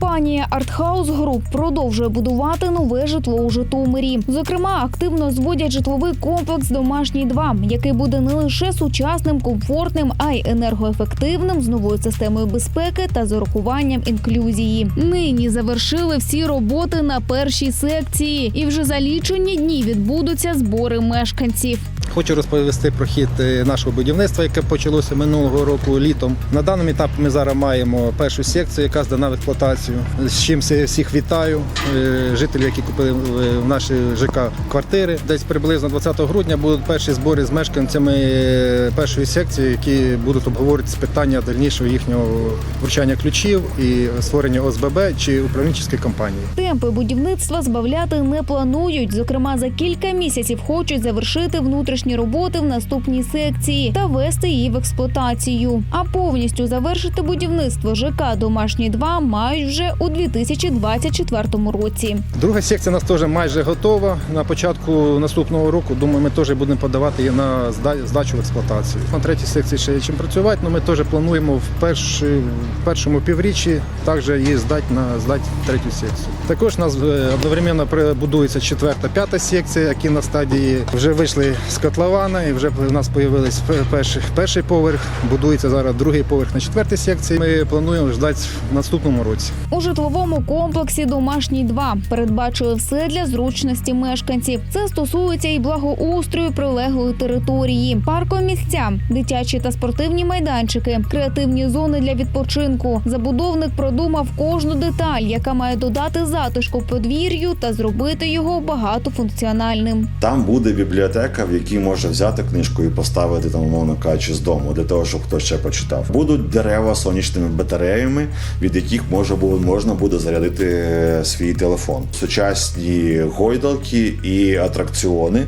Компанія Артхаус Груп продовжує будувати нове житло у Житомирі. Зокрема, активно зводять житловий комплекс Домашній 2 який буде не лише сучасним, комфортним, а й енергоефективним з новою системою безпеки та з урахуванням інклюзії. Нині завершили всі роботи на першій секції, і вже за лічені дні відбудуться збори мешканців. Хочу розповісти про хід е, нашого будівництва, яке почалося минулого року літом. На даному етапі ми зараз маємо першу секцію, яка здана в експлуатацію. З чим всіх вітаю. Е, Жителів, які купили в- в наші ЖК квартири. Десь приблизно 20 грудня будуть перші збори з мешканцями е, першої секції, які будуть обговорювати питання дальнішого їхнього вручання ключів і створення ОСББ чи управлінчої компанії. Темпи будівництва збавляти не планують. Зокрема, за кілька місяців хочуть завершити внутрішні роботи в наступній секції та ввести її в експлуатацію. А повністю завершити будівництво ЖК Домашній 2 мають вже у 2024 році. Друга секція у нас теж майже готова. На початку наступного року, думаю, ми теж будемо подавати її на здачу в експлуатацію. На третій секції ще є чим працювати, але ми теж плануємо в, перші, в першому півріччі також її здати на здати третю секцію. Також у нас е, одновременно будується четверта, п'ята секція, які на стадії вже вийшли з котлована і вже у нас з'явились перший, перший поверх. Будується зараз другий поверх на четвертій секції. Ми плануємо ждати в наступному році. У житловому комплексі Домашній 2 передбачує все для зручності мешканців. Це стосується і благоустрою прилеглої території, паркомісця, дитячі та спортивні майданчики, креативні зони для відпочинку. Забудовник продумав кожну деталь, яка має додати затишку подвір'ю та зробити його багатофункціональним. Там буде бібліотека, в якій можна взяти книжку і поставити там, умовно кажучи, з дому, для того, щоб хтось ще почитав. Будуть дерева з сонячними батареями, від яких може можна буде зарядити е, свій телефон. Сучасні гойдалки і атракціони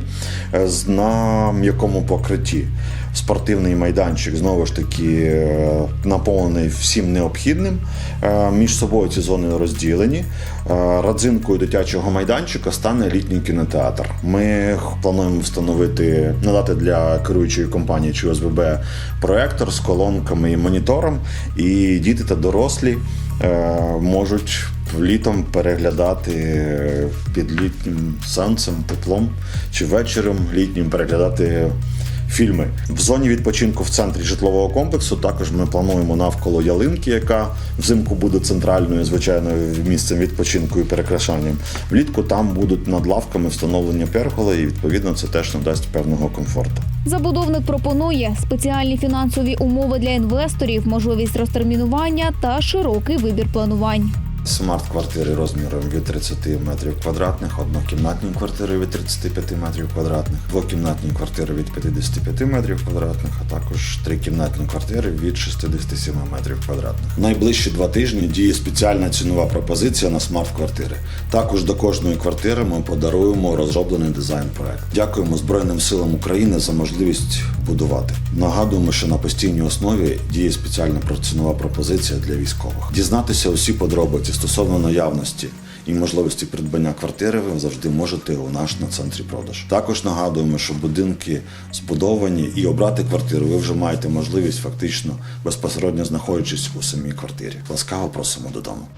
е, на м'якому покритті. Спортивний майданчик знову ж таки е, наповнений всім необхідним. Між собою ці зони розділені. Родзинкою дитячого майданчика стане літній кінотеатр. Ми плануємо встановити, надати для керуючої компанії чи ОСББ проектор з колонками і монітором, і діти та дорослі е, можуть літом переглядати під літнім сонцем, теплом чи вечором літнім переглядати фільми. В зоні відпочинку в центрі житлового комплексу також ми плануємо навколо ялинки, яка взимку буде центральною, звичайною місцем відпочинку і перекрашанням. Влітку там будуть над лавками встановлення перголи, і відповідно це теж надасть певного комфорту. Забудовник пропонує спеціальні фінансові умови для інвесторів, можливість розтермінування та широкий вибір планувань. Смарт-квартири розміром від 30 метрів квадратних, однокімнатні квартири від 35 метрів квадратних, двокімнатні квартири від 55 метрів квадратних, а також трикімнатні квартири від 67 метрів квадратних. Найближчі два тижні діє спеціальна цінова пропозиція на смарт-квартири. Також до кожної квартири ми подаруємо розроблений дизайн-проект. Дякуємо Збройним силам України за можливість будувати. Нагадуємо, що на постійній основі діє спеціальна цінова пропозиція для військових. Дізнатися усі подробиці стосовно наявності і можливості придбання квартири ви завжди можете у наш на центрі продаж. Також нагадуємо, що будинки збудовані і обрати квартиру ви вже маєте можливість фактично безпосередньо знаходячись у самій квартирі. Ласкаво просимо додому.